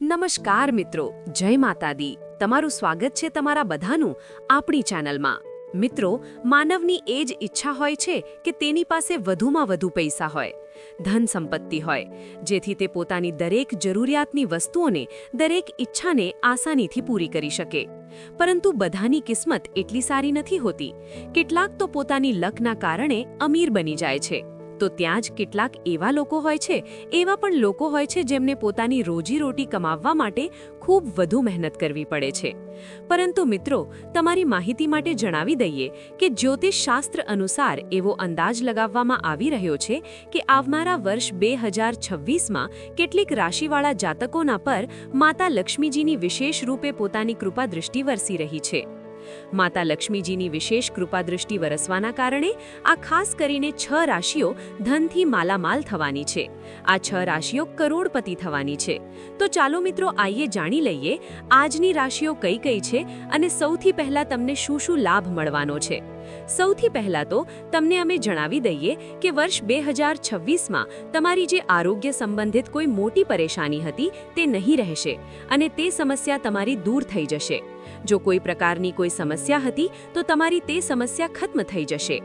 નમસ્કાર મિત્રો, જય માતાદી. તમારું સ્વાગત છે તમારા બધાનું આપણી ચેનલમાં. મિત્રો, માનવની એ જ ઈચ્છા હોય છે કે તેની પાસે વધુમાં વધુ પૈસા હોય, ધન સંપત્તિ હોય, જેથી તે પોતાની દરેક જરૂરિયાતની વસ્તુઓને, દરેક ઈચ્છાને આસાનીથી પૂરી કરી શકે. પરંતુ બધાની કિસ્મત એટલી સારી નથી હોતી. કેટલાક તો પોતાની લકના કારણે અમીર બની જાય છે. તો ત્યાં જ કેટલાક એવા લોકો હોય છે, એવા પણ લોકો હોય છે જેમને પોતાની રોજીરોટી કમાવવા માટે ખૂબ વધુ મહેનત કરવી પડે છે. પરંતુ મિત્રો, તમારી માહિતી માટે જણાવી દઈએ કે જ્યોતિષ શાસ્ત્ર અનુસાર એવો અંદાજ લગાવવામાં આવી રહ્યો છે કે આવનારા વર્ષ બે હજાર છવ્વીસમાં કેટલીક રાશિવાળા જાતકોના પર માતા લક્ષ્મીજીની વિશેષ રૂપે પોતાની કૃપા દૃષ્ટિ વરસી રહી છે. માતા લક્ષ્મીજીની વિશેષ કૃપા દૃષ્ટિ વરસવાના કારણે આ ખાસ કરીને છ રાશિઓ ધનથી માલામાલ થવાની છે. આ છ રાશિઓ કરોડપતિ થવાની છે. તો ચાલો મિત્રો આઈએ જાણી લઈએ આજની રાશિઓ કઈ કઈ છે અને સૌથી પહેલા તમને શું શું લાભ મળવાનો છે. સૌથી પહેલા તો તમને અમે જણાવી દઈએ કે વર્ષ બે હજાર છવ્વીસમાં તમારી જે આરોગ્ય સંબંધિત કોઈ મોટી પરેશાની હતી તે નહીં રહેશે અને તે સમસ્યા તમારી દૂર થઈ જશે. જો કોઈ પ્રકારની કોઈ સમસ્યા હતી, તો તમારી તે સમસ્યા ખત્મ થઈ જશે.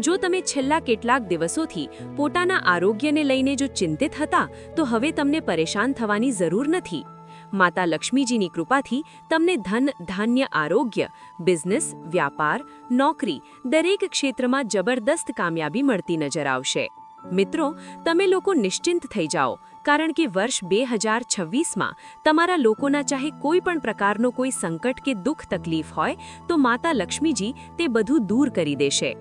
જો તમે છેલ્લા કેટલાક દિવસોથી પોતાના આરોગ્યને લઈને જો ચિંતિત હતા, તો હવે તમને પરેશાન થવાની જરૂર નથી. માતા લક્ષ્મીજીની કૃપાથી તમને ધન, ધાન્ય, આરોગ્ય, બિઝનેસ, વ્યાપાર, નોકરી, દરેક ક્ષેત્રમાં જબરદસ્ત કામયાબી મળતી નજર આવશે. મિત્રો, તમે લોકો નિશ્ચિંત થઈ જાઓ. કારણ કે વર્ષ બે હજાર છવ્વીસમાં તમારા લોકોના ચાહે કોઈ પણ પ્રકારનો કોઈ સંકટ કે દુઃખ તકલીફ હોય, તો માતા લક્ષ્મીજી તે બધું દૂર કરી દેશે.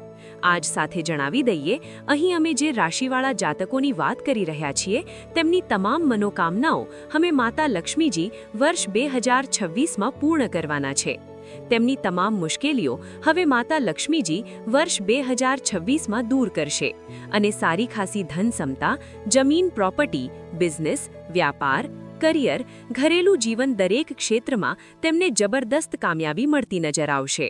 આજ સાથે જણાવી દઈએ, અહીં અમે જે રાશિવાળા જાતકોની વાત કરી રહ્યા છીએ, તેમની તમામ મનોકામનાઓ અમે માતા લક્ષ્મીજી વર્ષ બે હજાર છવ્વીસમાં પૂર્ણ કરવાના છે. તેમની તમામ મુશ્કેલીઓ હવે માતા લક્ષ્મીજી વર્ષ બે હજાર છવ્વીસમાં દૂર કરશે અને સારી ખાસી ધન સમતા જમીન પ્રોપર્ટી બિઝનેસ વ્યાપાર કરિયર ઘરેલું જીવન દરેક ક્ષેત્રમાં તેમને જબરદસ્ત કામયાબી મળતી નજર આવશે.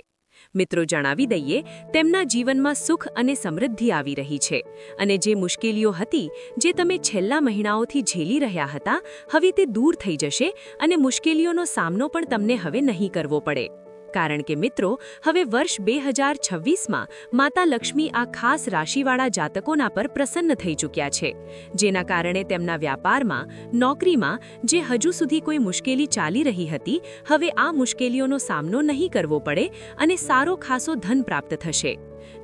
મિત્રો જણાવી દઈએ, તેમના જીવનમાં સુખ અને સમૃદ્ધિ આવી રહી છે અને જે મુશ્કેલીઓ હતી, જે તમે છેલ્લા મહિનાઓથી ઝેલી રહ્યા હતા, હવે તે દૂર થઈ જશે અને મુશ્કેલીઓનો સામનો પણ તમને હવે નહીં કરવો પડે. કારણ કે મિત્રો, હવે વર્ષ બે હજાર છવ્વીસમાં માતા લક્ષ્મી આ ખાસ રાશિવાળા જાતકોના પર પ્રસન્ન થઈ ચૂક્યા છે. જેના કારણે તેમના વ્યાપારમાં, નોકરીમાં, જે હજુ સુધી કોઈ મુશ્કેલી ચાલી રહી હતી, હવે આ મુશ્કેલીઓનો સામનો નહીં કરવો પડે અને સારો ખાસો ધન પ્રાપ્ત થશે.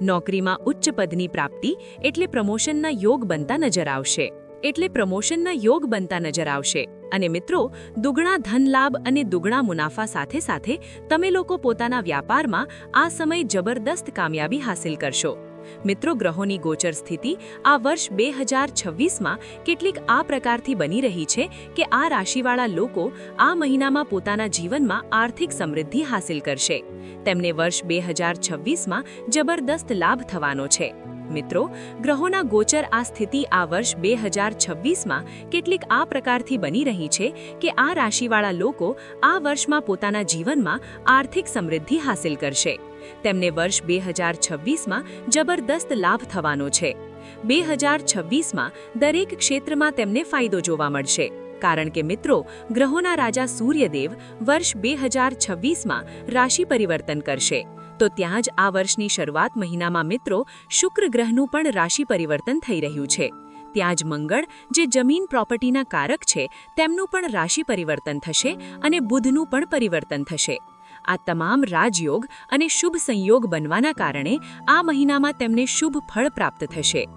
નોકરીમાં ઉચ્ચ પદની પ્રાપ્તિ એટલે પ્રમોશનના યોગ બનતા નજર આવશે. એટલે પ્રમોશનના યોગ બનતા નજર આવશે. અને મિત્રો, દુગણા ધનલાભ અને દુગણા મુનાફા સાથે સાથે તમે લોકો પોતાના વ્યાપારમાં આ સમય જબરદસ્ત કામયાબી હાંસિલ કરશો. મિત્રો, ગ્રહોની ગોચર સ્થિતિ આ વર્ષ બે હજાર છવ્વીસમાં કેટલીક આ પ્રકારથી બની રહી છે કે આ રાશિવાળા લોકો આ મહિનામાં પોતાના જીવનમાં આર્થિક સમૃદ્ધિ હાંસિલ કરશે. તેમને વર્ષ બે હજાર છવ્વીસમાં જબરદસ્ત લાભ થવાનો છે. મિત્રો, ગ્રહોના ગોચર આ સ્થિતિ આ વર્ષ બે હજાર છવ્વીસમાં કેટલીક આ પ્રકારથી બની રહી છે કે આ રાશિવાળા લોકો આ વર્ષમાં પોતાના જીવનમાં આર્થિક સમૃદ્ધિ હાંસિલ કરશે. તેમને વર્ષ બે હજાર છવ્વીસમાં જબરદસ્ત લાભ થવાનો છે. બે હજાર છવ્વીસમાં દરેક ક્ષેત્રમાં તેમને ફાયદો જોવા મળશે. કારણ કે મિત્રો, ગ્રહોના રાજા સૂર્યદેવ વર્ષ બે હજાર છવ્વીસમાં રાશિ પરિવર્તન કરશે. તો ત્યાં જ આ વર્ષની શરૂઆત મહિનામાં મિત્રો શુક્ર ગ્રહનું પણ રાશિ પરિવર્તન થઈ રહ્યું છે. ત્યાં જ મંગળ, જે જમીન પ્રોપર્ટીના કારક છે, તેમનું પણ રાશિ પરિવર્તન થશે અને બુધનું પણ પરિવર્તન થશે. આ તમામ રાજયોગ અને શુભ સંયોગ બનવાના કારણે આ મહિનામાં તેમને શુભ ફળ પ્રાપ્ત થશે.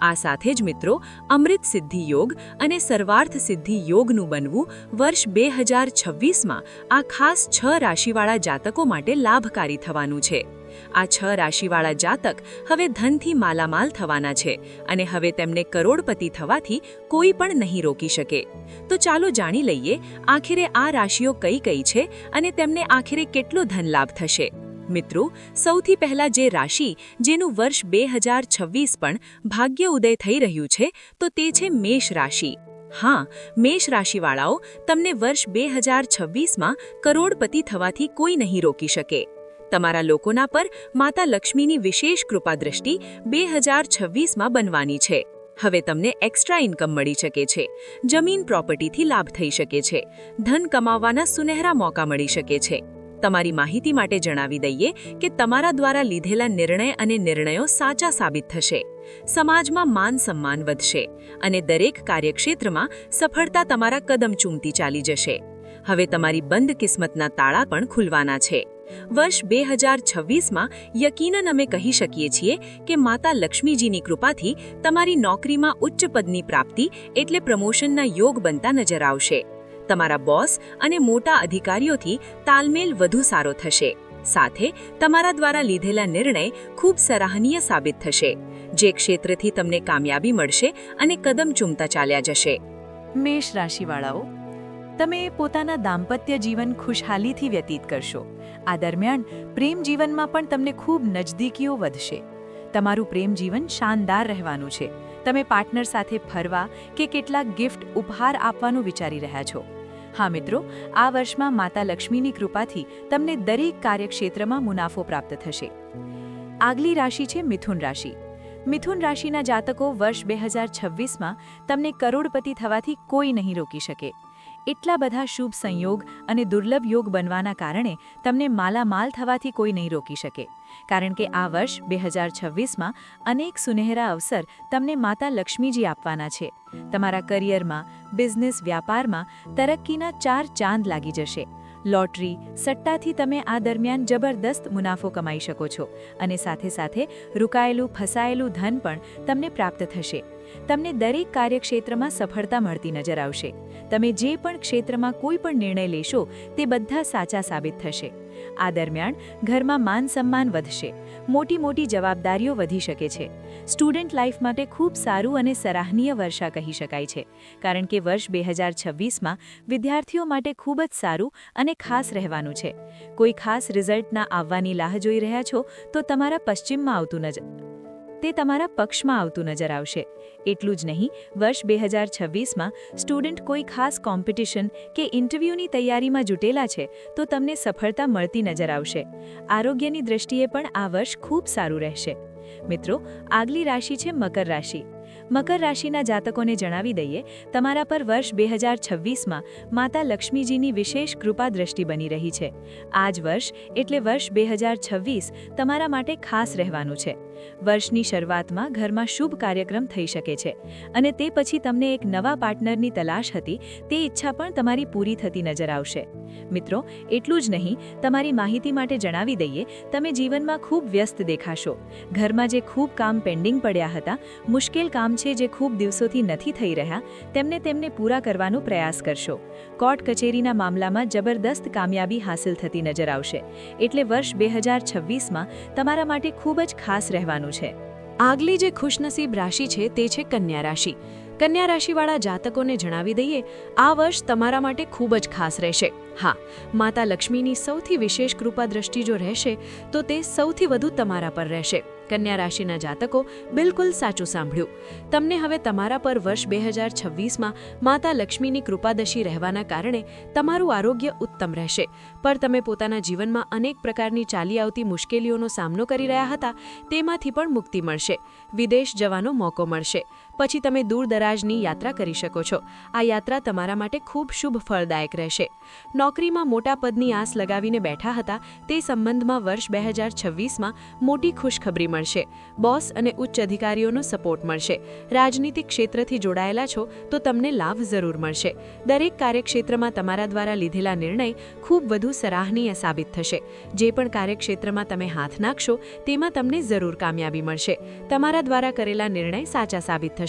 આ સાથે જ મિત્રો, અમૃત સિદ્ધિ યોગ અને સર્વાર્થ સિદ્ધિ યોગનું બનવું વર્ષ બે હજાર છવ્વીસમાં આ ખાસ છ રાશિવાળા જાતકો માટે લાભકારી થવાનું છે. આ છ રાશિવાળા જાતક હવે ધનથી માલામાલ થવાના છે અને હવે તેમને કરોડપતિ થવાથી કોઈ પણ નહીં રોકી શકે. તો ચાલો જાણી લઈએ, આખરે આ રાશિઓ કઈ કઈ છે અને તેમને આખરે કેટલો ધન લાભ થશે? મિત્રો, સૌથી પહેલા જે રાશિ, જેનું વર્ષ બે હજાર છવ્વીસ પણ ભાગ્ય ઉદય થઈ રહ્યું છે, તો તે છે મેષ રાશિ. હા, મેષ રાશિવાળાઓ તમને વર્ષ બે હજાર છવ્વીસમાં કરોડપતિ થવાથી કોઈ નહીં રોકી શકે. તમારા લોકોના પર માતા લક્ષ્મીની વિશેષ કૃપા દ્રષ્ટિ બે હજાર છવ્વીસમાં બનવાની છે. હવે તમને એક્સ્ટ્રા ઇન્કમ મળી શકે છે. જમીન પ્રોપર્ટીથી લાભ થઈ શકે છે. ધન કમાવવાના સુનહેરા મોકા મળી શકે છે. તમારી માહિતી માટે જણાવી દઈએ કે તમારા દ્વારા લીધેલા નિર્ણય અને નિર્ણયો સાચા સાબિત થશે. સમાજમાં માન સન્માન વધશે અને દરેક કાર્યક્ષેત્રમાં સફળતા તમારા કદમ ચૂમતી ચાલી જશે. હવે તમારી બંધ કિસ્મતના તાળા પણ ખુલવાના છે. વર્ષ બે હજાર છવ્વીસમાં યકીનન અમે કહી શકીએ છીએ કે માતા લક્ષ્મીજીની કૃપાથી તમારી નોકરીમાં ઉચ્ચ પદની પ્રાપ્તિ એટલે પ્રમોશનના યોગ બનતા નજર આવશે. તમારા બોસ અને મોટા અધિકારીઓથી તાલમેલ વધુ સારો થશે. સાથે, તમારા દ્વારા લીધેલા નિર્ણય ખૂબ સરાહનીય સાબિત થશે, જે ક્ષેત્રથી તમને કામયાબી મળશે અને કદમ ચૂમતા ચાલ્યા જશે. મેષ રાશિવાળાઓ, તમે પોતાના દાંપત્ય જીવન ખુશહાલીથી વ્યતીત કરશો. આ દરમિયાન પ્રેમ જીવનમાં પણ તમને ખૂબ નજદીકીઓ વધશે. તમારું પ્રેમ જીવન શાનદાર રહેવાનું છે. તમે પાર્ટનર સાથે ફરવા કે કેટલાક ગિફ્ટ ઉપહાર આપવાનું વિચારી રહ્યા છો. હા મિત્રો, આ વર્ષમાં માતા લક્ષ્મીની કૃપાથી તમને દરેક કાર્યક્ષેત્રમાં મુનાફો પ્રાપ્ત થશે. આગલી રાશિ છે મિથુન રાશિ. મિથુન રાશિના જાતકો વર્ષ બે હજાર છવ્વીસમાં તમને કરોડપતિ થવાથી કોઈ નહીં રોકી શકે. એટલા બધા શુભ સંયોગ અને દુર્લભ યોગ બનવાના કારણે તમને માલામાલ થવાથી કોઈ નહીં રોકી શકે. કારણ કે આ વર્ષ બે હજાર છવ્વીસમાં અનેક સુનહેરા અવસર તમને માતા લક્ષ્મીજી આપવાના છે. તમારા કરિયરમાં, બિઝનેસ વ્યાપારમાં તરક્કીના ચાર ચાંદ લાગી જશે. લોટરી, સટ્ટાથી તમે આ દરમિયાન જબરદસ્ત મુનાફો કમાઈ શકો છો અને સાથે સાથે રોકાયેલું, ફસાયેલું ધન પણ તમને પ્રાપ્ત થશે. તમને દરેક કાર્યક્ષેત્રમાં સફળતા મળતી નજર આવશે. તમે જે પણ ક્ષેત્રમાં કોઈ પણ નિર્ણય લેશો, તે બધા સાચા સાબિત થશે. આ દરમિયાન ઘરમાં માન સન્માન વધશે. મોટી મોટી જવાબદારીઓ વધી શકે છે. સ્ટુડન્ટ લાઈફ માટે ખૂબ સારું અને સરાહનીય વર્ષા કહી શકાય છે. કારણ કે વર્ષ બે હજાર છવ્વીસમાં વિદ્યાર્થીઓ માટે ખૂબ જ સારું અને ખાસ રહેવાનું છે. કોઈ ખાસ રિઝલ્ટના આવવાની લાહ જોઈ રહ્યા છો, તો તમારા પશ્ચિમમાં આવતું નજર તે તમારા પક્ષમાં આવતું નજર આવશે. એટલું જ નહીં, વર્ષ બે હજાર છવ્વીસમાં સ્ટુડન્ટ કોઈ ખાસ કોમ્પિટિશન કે ઇન્ટરવ્યૂની તૈયારીમાં જુટેલા છે તો તમને સફળતા મળતી નજર આવશે. આરોગ્યની દ્રષ્ટિએ પણ આ વર્ષ ખૂબ સારું રહેશે. મિત્રો, આગલી રાશિ છે મકર રાશિ. મકર રાશિના જાતકોને જણાવી દઈએ, તમારા પર વર્ષ બે હજાર છવ્વીસમાં માતા લક્ષ્મીજીની વિશેષ કૃપા દ્રષ્ટિ બની રહી છે. આ વર્ષ એટલે વર્ષ બે હજાર છવ્વીસ તમારા માટે ખાસ રહેવાનું છે. વર્ષની શરૂઆતમાં ઘરમાં શુભ કાર્યક્રમ થઈ શકે છે અને તે પછી તમને એક નવા પાર્ટનરની તલાશ હતી, તે ઈચ્છા પણ તમારી પૂરી થતી નજર આવશે. મિત્રો, એટલું જ નહીં, તમારી માહિતી માટે જણાવી દઈએ, તમે જીવનમાં ખૂબ વ્યસ્ત દેખાશો. ઘરમાં જે ખૂબ કામ પેન્ડિંગ પડ્યા હતા, મુશ્કેલ કામ છે જે ખૂબ દિવસોથી નથી થઈ રહ્યા, તેમને તેમને પૂરા કરવાનો પ્રયાસ કરશો. કોર્ટ કચેરીના મામલામાં જબરદસ્ત કામયાબી હાંસિલ થતી નજર આવશે. એટલે વર્ષ બે હજાર છવ્વીસમાં તમારા માટે ખૂબ જ ખાસ રહેવાનું છે. આગલી જે ખુશનસીબ રાશિ છે તે છે કન્યા રાશિ. કન્યા રાશિવાળા જાતકોને જણાવી દઈએ, આ વર્ષ તમારા માટે ખૂબ જ ખાસ રહેશે. હા, માતા લક્ષ્મીની સૌથી વિશેષ કૃપા દ્રષ્ટિ જો રહેશે, તો તે સૌથી વધુ તમારા પર રહેશે. કન્યા રાશિના જાતકો બિલકુલ સાચું સાંભળ્યું. તમને હવે તમારા પર વર્ષ બે હજાર છવ્વીસમાં માતા લક્ષ્મીની કૃપાદશી રહેવાના કારણે તમારું આરોગ્ય ઉત્તમ રહેશે. પર તમે પોતાના જીવનમાં અનેક પ્રકારની ચાલી આવતી મુશ્કેલીઓનો સામનો કરી રહ્યા હતા, તેમાંથી પણ મુક્તિ મળશે. વિદેશ જવાનો મોકો મળશે. પછી તમે દૂર દરાજની યાત્રા કરી શકો છો. આ યાત્રા તમારા માટે ખૂબ શુભ ફળદાયક રહેશે. નોકરીમાં મોટા પદની આસ લગાવીને બેઠા હતા, તે સંબંધમાં વર્ષ બે હજાર છવ્વીસમાં મોટી ખુશખબરી મળશે. બોસ અને ઉચ્ચ અધિકારીઓનો સપોર્ટ મળશે. રાજનીતિક ક્ષેત્રથી જોડાયેલા છો તો તમને લાભ જરૂર મળશે. દરેક કાર્યક્ષેત્રમાં તમારા દ્વારા લીધેલા નિર્ણય ખૂબ વધુ સરાહનીય સાબિત થશે. જે પણ કાર્યક્ષેત્રમાં તમે હાથ નાખશો તેમાં તમને જરૂર કામયાબી મળશે. તમારા દ્વારા કરેલા નિર્ણય સાચા સાબિત થશે.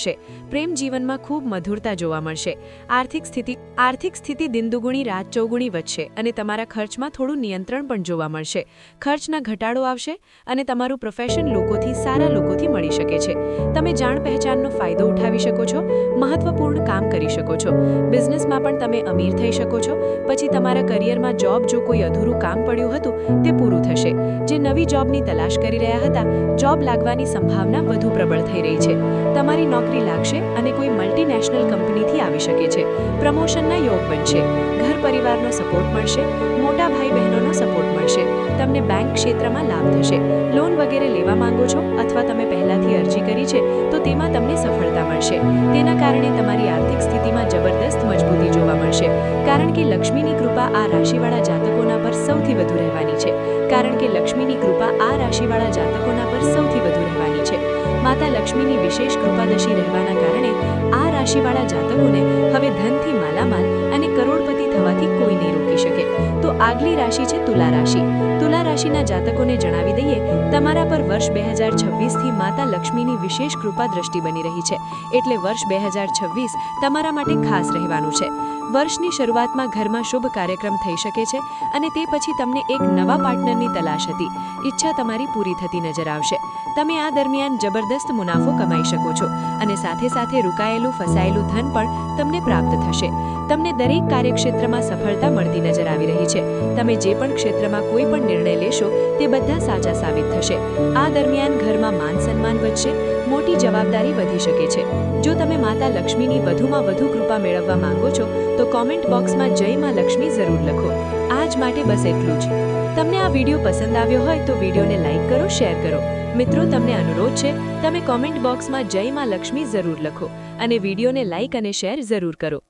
પ્રેમ જીવનમાં ખૂબ મધુરતા જોવા મળશે. આર્થિક સ્થિતિ આર્થિક સ્થિતિ દિનદુગુણી, રાત ચોગુણી વધશે અને તમારા ખર્ચમાં થોડું નિયંત્રણ પણ જોવા મળશે. ખર્ચના ઘટાડો આવશે અને તમારું પ્રોફેશન લોકોથી, સારા લોકોથી મળી શકે છે. તમે જાણ પહેચાનનો ફાયદો ઉઠાવી શકો છો, મહત્વપૂર્ણ કામ કરી શકો છો. બિઝનેસમાં પણ તમે અમીર થઈ શકો છો. પછી તમારા કરિયરમાં જોબ જો કોઈ અધૂરું કામ પડ્યું હતું, તે પૂરું થશે. જે નવી જોબની તલાશ કરી રહ્યા હતા, જોબ લાગવાની સંભાવના વધુ પ્રબળ થઈ રહી છે. તમારી નોકરી નોકરી લાગશે અને કોઈ મલ્ટીનેશનલ કંપનીથી આવી શકે છે. પ્રમોશનના યોગ બનશે. ઘર પરિવારનો સપોર્ટ મળશે. મોટા ભાઈ બહેનોનો સપોર્ટ મળશે. તમને બેંક ક્ષેત્રમાં લાભ થશે. લોન વગેરે લેવા માંગો છો અથવા તમે પહેલાંથી અરજી કરી છે, તો તેમાં તમને સફળતા મળશે. તેના કારણે તમારી આર્થિક સ્થિતિમાં જબરદસ્ત મજબૂતી જોવા મળશે. કારણ કે લક્ષ્મીની કૃપા આ રાશિવાળા જાતકોના પર સૌથી વધુ રહેવાની છે. કારણ કે લક્ષ્મીની કૃપા આ રાશિવાળા જાતકોના પર સૌથી વધુ રહેવાની છે. માતા લક્ષ્મીની વિશેષ કૃપાદશી રહેવાના કારણે આ રાશિવાળા જાતકોને હવે ધનથી માલામાલ અને કરોડપતિ થવાથી કોઈ નહીં રોકી શકે. તો આગલી રાશિ છે તુલા રાશિ. તુલા રાશિના જાતકોને જણાવી દઈએ, તમારા પર વર્ષ બે હજાર છવ્વીસથી માતા લક્ષ્મીની વિશેષ કૃપા દ્રષ્ટિ બની રહી છે. એટલે વર્ષ બે હજાર છવ્વીસ તમારા માટે ખાસ રહેવાનું છે. વર્ષની શરૂઆતમાં ઘરમાં શુભ કાર્યક્રમ થઈ શકે છે અને તે પછી તમને એક નવા પાર્ટનરની તલાશ હતી. ઈચ્છા તમારી પૂરી થતી નજર આવશે. તમે આ દરમિયાન જબરદસ્ત મુનાફો કમાઈ શકો છો અને સાથે સાથે રોકાયેલું, ફસાયેલું ધન પણ તમને પ્રાપ્ત થશે. તમને દરેક કાર્યક્ષેત્રમાં સફળતા મળતી નજર આવી રહી છે. તમે જે પણ ક્ષેત્રમાં કોઈ પણ નિર્ણય લેશો, તે બધા સાચા સાબિત થશે. આ દરમિયાન ઘરમાં માન સન્માન વધશે, મોટી જવાબદારી વધી શકે છે. જો તમે માતા લક્ષ્મીની વધુમાં વધુ કૃપા મેળવવા માંગો છો તો કોમેન્ટ બોક્સમાં જય માં લક્ષ્મી જરૂર લખો. આજ માટે બસ એટલું જ. તમને આ વીડિયો પસંદ આવ્યો હોય તો વિડીયોને લાઇક કરો, શેર કરો. મિત્રો, તમને અનુરોધ છે, તમે કોમેન્ટ બોક્સમાં જય માં લક્ષ્મી જરૂર લખો અને વિડીયોને લાઇક અને શેર જરૂર કરો.